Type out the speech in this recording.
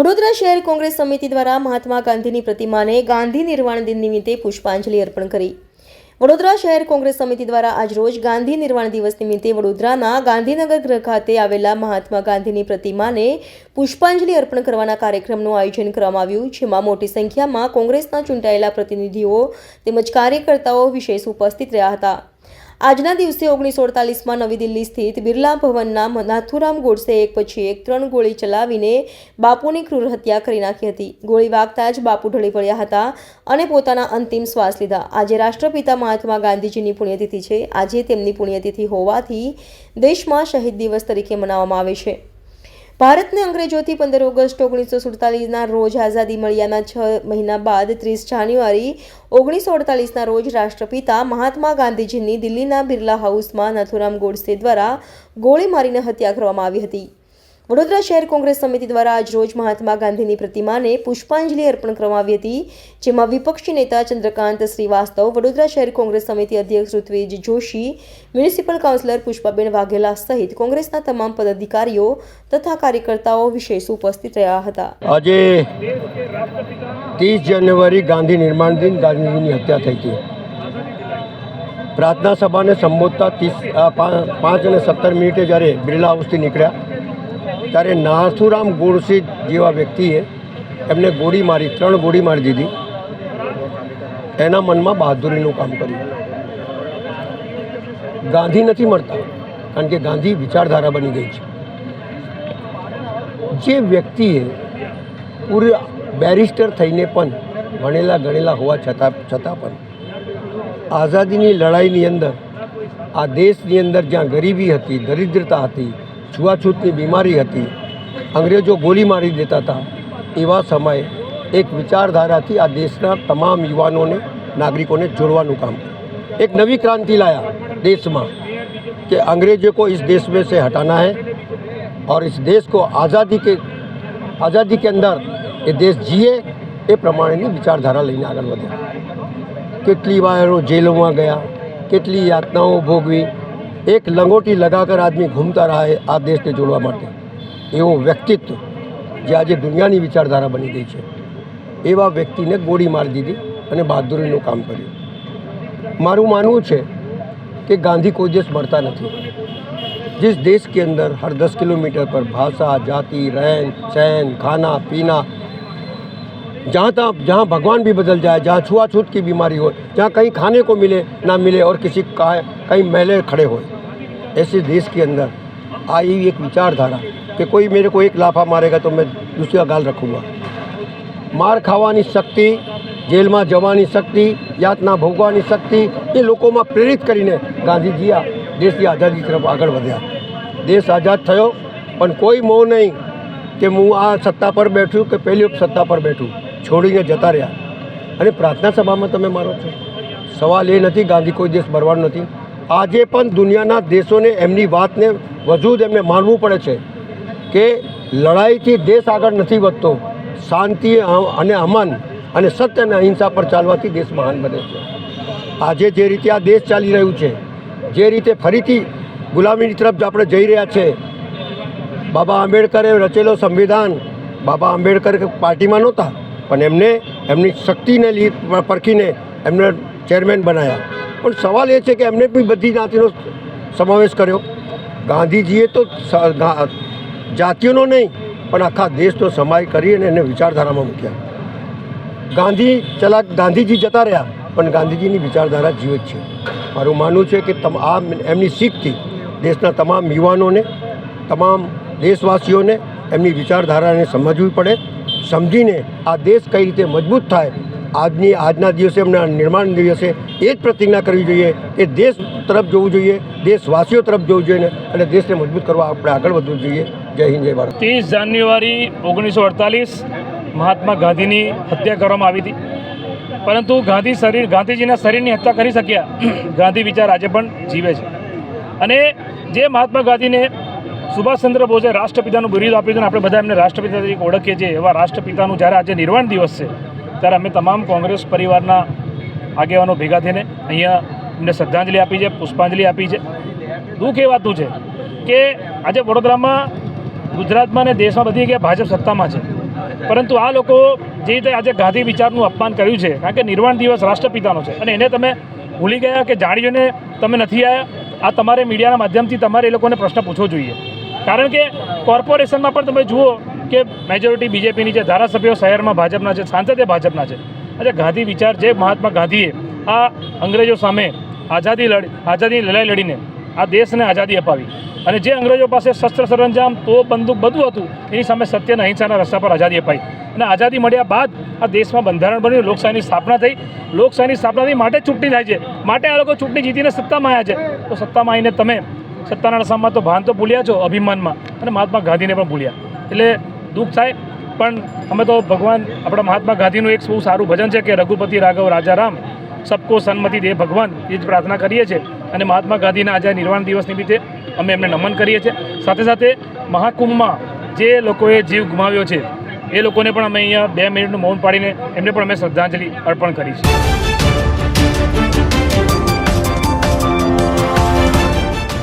વડોદરા શહેર કોંગ્રેસ સમિતિ દ્વારા મહાત્મા ગાંધીની પ્રતિમાને ગાંધી નિર્વાણ દિન નિમિત્તે પુષ્પાંજલિ અર્પણ કરી. વડોદરા શહેર કોંગ્રેસ સમિતિ દ્વારા આજરોજ ગાંધી નિર્વાણ દિવસ નિમિત્તે વડોદરાના ગાંધીનગર ગૃહ ખાતે આવેલા મહાત્મા ગાંધીની પ્રતિમાને પુષ્પાંજલિ અર્પણ કરવાના કાર્યક્રમનું આયોજન કરવામાં આવ્યું, જેમાં મોટી સંખ્યામાં કોંગ્રેસના ચૂંટાયેલા પ્રતિનિધિઓ તેમજ કાર્યકર્તાઓ વિશેષ ઉપસ્થિત રહ્યા હતા. આજના દિવસે ઓગણીસો અડતાલીસમાં નવી દિલ્હી સ્થિત બિરલા ભવનના નાથુરામ ગોડસે એક પછી એક ત્રણ ગોળી ચલાવીને બાપુની ક્રૂર હત્યા કરી નાખી હતી. ગોળી વાગતા જ બાપુ ઢળી પડ્યા હતા અને પોતાના અંતિમ શ્વાસ લીધા. આજે રાષ્ટ્રપિતા મહાત્મા ગાંધીજીની પુણ્યતિથિ છે. આજે તેમની પુણ્યતિથિ હોવાથી દેશમાં શહીદ દિવસ તરીકે મનાવવામાં આવે છે. ભારતને અંગ્રેજોથી પંદર ઓગસ્ટ ઓગણીસો સુડતાલીસના રોજ આઝાદી મળ્યાના છ મહિના બાદ ત્રીસ જાન્યુઆરી ઓગણીસો અડતાલીસના રોજ રાષ્ટ્રપિતા મહાત્મા ગાંધીજીની દિલ્હીના બિરલા હાઉસમાં નથુરામ ગોડસે દ્વારા ગોળી મારીને હત્યા કરવામાં આવી હતી. વડોદરા શહેર કોંગ્રેસ સમિતિ દ્વારા આજરોજ મહાત્મા ગાંધીની પ્રતિમાને પુષ્પાંજલિ અર્પણ કરવામાં આવી હતી, જેમાં વિપક્ષી નેતા ચંદ્રકાંત શ્રીવાસ્તવ, વડોદરા શહેર કોંગ્રેસ સમિતિ અધ્યક્ષ ઋત્વિજ જોશી, મ્યુનિસિપલ કાઉન્સિલર પુષ્પાબેન વાઘેલા સહિત કોંગ્રેસના તમામ પદાધિકારીઓ તથા કાર્યકર્તાઓ વિશેષ ઉપસ્થિત રહ્યા હતા. આજે ત્રીસ જાન્યુઆરી ગાંધી નિર્માણ દિન, ગાંધીજીની હત્યા થઈ હતી. પ્રાર્થના સભાને સંબોધતા ત્રીસ પાંચ અને સત્તર મિનિટે જ્યારે બિરલા હાઉસથી નીકળ્યા ત્યારે નાથુરામ ગોડસે જેવા વ્યક્તિએ એમને ગોળી મારી, ત્રણ ગોળી મારી દીધી. એના મનમાં બહાદુરીનું કામ કર્યું. ગાંધી નથી મળતા કારણ કે ગાંધી વિચારધારા બની ગઈ છે. જે વ્યક્તિએ પૂરા બેરિસ્ટર થઈને પણ ભણેલા ગણેલા હોવા છતાં છતાં પણ આઝાદીની લડાઈની અંદર, આ દેશની અંદર જ્યાં ગરીબી હતી, દરિદ્રતા હતી છૂઆછૂતની બીમારી હતી અંગ્રેજો ગોળી મારી દેતા હતા એવા સમયે એક વિચારધારાથી આ દેશના તમામ યુવાનોને નાગરિકોને જોડવાનું કામ કર્યું એક નવી ક્રાંતિ લાયા देश में कि अंग्रेजों को इस देश में से हटाना है और इस देश को आज़ादी के आज़ादी के अंदर ये देश जिए એ પ્રમાણેની વિચારધારા લઈને આગળ વધ્યા કેટલી વારો જેલોમાં ગયા કેટલી યાતનાઓ ભોગવી એક લંગોટી લગાકર આદમી ઘૂમતા રહા है આ દેશને જોડવા માટે એવો વ્યક્તિત્વ જે આજે દુનિયાની વિચારધારા બની ગઈ છે એવા વ્યક્તિને ગોળી મારી દીધી અને બહાદુરીનું કામ કર્યું મારું માનવું છે कि गांधी कोई देश मरता नहीं जिस देश के अंदर हर दस किलोमीटर पर भाषा जाति रहन सहन खाना पीना जहाँ तक जहाँ भगवान भी बदल जाए जहाँ छुआछूत की बीमारी हो जहाँ कहीं खाने को मिले ना मिले और किसी का कहीं मैले खड़े हो ऐसे देश के अंदर आई एक विचारधारा कि कोई मेरे को एक लाफा मारेगा तो मैं दूसरी का गाल रखूँगा માર ખાવાની શક્તિ જેલમાં જવાની શક્તિ યાતના ભોગવાની શક્તિ એ લોકોમાં પ્રેરિત કરીને ગાંધીજી આ દેશની આઝાદી તરફ આગળ વધ્યા દેશ આઝાદ થયો પણ કોઈ મોહ નહીં કે હું આ સત્તા પર બેઠું કે પહેલી વખત સત્તા પર બેઠું છોડીને જતા રહ્યા. અને પ્રાર્થના સભામાં તમે મારો છો. સવાલ એ નથી, ગાંધી કોઈ દેશ મરવાનો નથી. આજે પણ દુનિયાના દેશોને એમની વાતને વધુ જ એમને માનવું પડે છે કે લડાઈથી દેશ આગળ નથી વધતો. શાંતિ અને અમન અને સત્ય અને અહિંસા પર ચાલવાથી દેશ મહાન બને છે. આજે જે રીતે આ દેશ ચાલી રહ્યું છે, જે રીતે ફરીથી ગુલામીની તરફ આપણે જઈ રહ્યા છે. બાબા આંબેડકરે રચેલો સંવિધાન બાબા આંબેડકર પાર્ટીમાં નહોતા. પણ એમને એમની શક્તિને લી પરખીને એમને ચેરમેન બનાવ્યા પણ સવાલ એ છે કે એમને બી બધી જાતિનો સમાવેશ કર્યો. ગાંધીજીએ તો જાતિઓનો નહીં, પણ આખા દેશનો સમાય કરી અને એને વિચારધારામાં મૂક્યા. ગાંધી ચલા ગાંધીજી જતા રહ્યા, પણ ગાંધીજીની વિચારધારા જીવિત છે. મારું માનવું છે કે તમ આ એમની શીખથી દેશના તમામ યુવાનોને, તમામ દેશવાસીઓને એમની વિચારધારાને સમજવી પડે સમજીને આ દેશ કઈ રીતે મજબૂત થાય, આજની, આજના દિવસે એમના નિર્માણ દિવસે એ જ પ્રતિજ્ઞા કરવી જોઈએ કે દેશ તરફ જોવું જોઈએ, દેશવાસીઓ તરફ જોવું જોઈએ અને દેશને મજબૂત કરવા આપણે આગળ વધવું જોઈએ. જય હિન્દ, જય ભારત. ત્રીસ જાન્યુઆરી ઓગણીસો અડતાલીસ મહાત્મા ગાંધીની હત્યા કરવામાં આવી હતી. પરંતુ ગાંધી શરીર, ગાંધીજીના શરીરની હત્યા કરી શક્યા. ગાંધી વિચાર આજે પણ જીવે છે. અને જે મહાત્મા ગાંધીને સુભાષચંદ્ર બોઝે રાષ્ટ્રપિતાનું બિરુદ આપ્યું હતું આપણે બધા એમને રાષ્ટ્રપિતા તરીકે ઓળખીએ છીએ. એવા રાષ્ટ્રપિતાનું જ્યારે આજે નિર્વાણ દિવસ છે, ત્યારે અમે તમામ કોંગ્રેસ પરિવારના આગેવાનો ભેગા થઈને અહીંયા એમને શ્રદ્ધાંજલિ આપી છે, પુષ્પાંજલિ આપી છે. દુઃખ એ વાતનું છે કે આજે વડોદરામાં ગુજરાતમાં અને દેશમાં બધી જગ્યાએ ભાજપ સત્તામાં છે. પરંતુ આ લોકો જે રીતે આજે ગાંધી વિચારનું અપમાન કર્યું છે, કારણ કે નિર્વાણ દિવસ રાષ્ટ્રપિતાનો છે. અને એને તમે ભૂલી ગયા કે જાણીને તમે નથી આવ્યા આ તમારે મીડિયાના માધ્યમથી તમારે એ લોકોને પ્રશ્ન પૂછવો જોઈએ. કારણ કે કોર્પોરેશનમાં પણ તમે જુઓ કે મેજોરિટી બીજેપીની છે ધારાસભ્યો શહેરમાં ભાજપના છે, સાંસદે ભાજપના છે. એટલે ગાંધી વિચાર જે મહાત્મા ગાંધીએ આ અંગ્રેજો સામે આઝાદી લડી આઝાદીની લડાઈ લડીને આ દેશને આઝાદી અપાવી. અને જે અંગ્રેજો પાસે શસ્ત્ર સરંજામ, તો બંદૂક બધું હતું, એની સામે સત્ય અને અહિંસાના રસ્તા પર આઝાદી અપાઈ. અને આઝાદી મળ્યા બાદ આ દેશમાં બંધારણ બન્યું, લોકશાહીની સ્થાપના થઈ. લોકશાહીની સ્થાપના થઈ માટે ચૂંટણી થાય છે. માટે આ લોકો ચૂંટણી જીતીને સત્તામાં આવ્યા છે. તો સત્તામાં આવીને તમે સત્તાના નશામાં તો ભાન તો ભૂલ્યા છો અભિમાનમાં. અને મહાત્મા ગાંધીને પણ ભૂલ્યા. એટલે દુઃખ થાય, પણ અમે તો ભગવાન, આપણા મહાત્મા ગાંધીનું એક બહુ સારું ભજન છે કે રઘુપતિ રાઘવ રાજા રામ સબકો સન્મતિ દે ભગવાન, એ જ પ્રાર્થના કરીએ છીએ. અને મહાત્મા ગાંધીના આજે નિર્વાણ દિવસ નિમિત્તે અમે એમને નમન કરીએ છીએ. સાથે સાથે મહાકુંભમાં જે લોકોએ જીવ ગુમાવ્યો છે, એ લોકોને પણ અમે અહીંયા બે મિનિટનું મૌન પાડીને એમને પણ અમે શ્રદ્ધાંજલિ અર્પણ કરી છે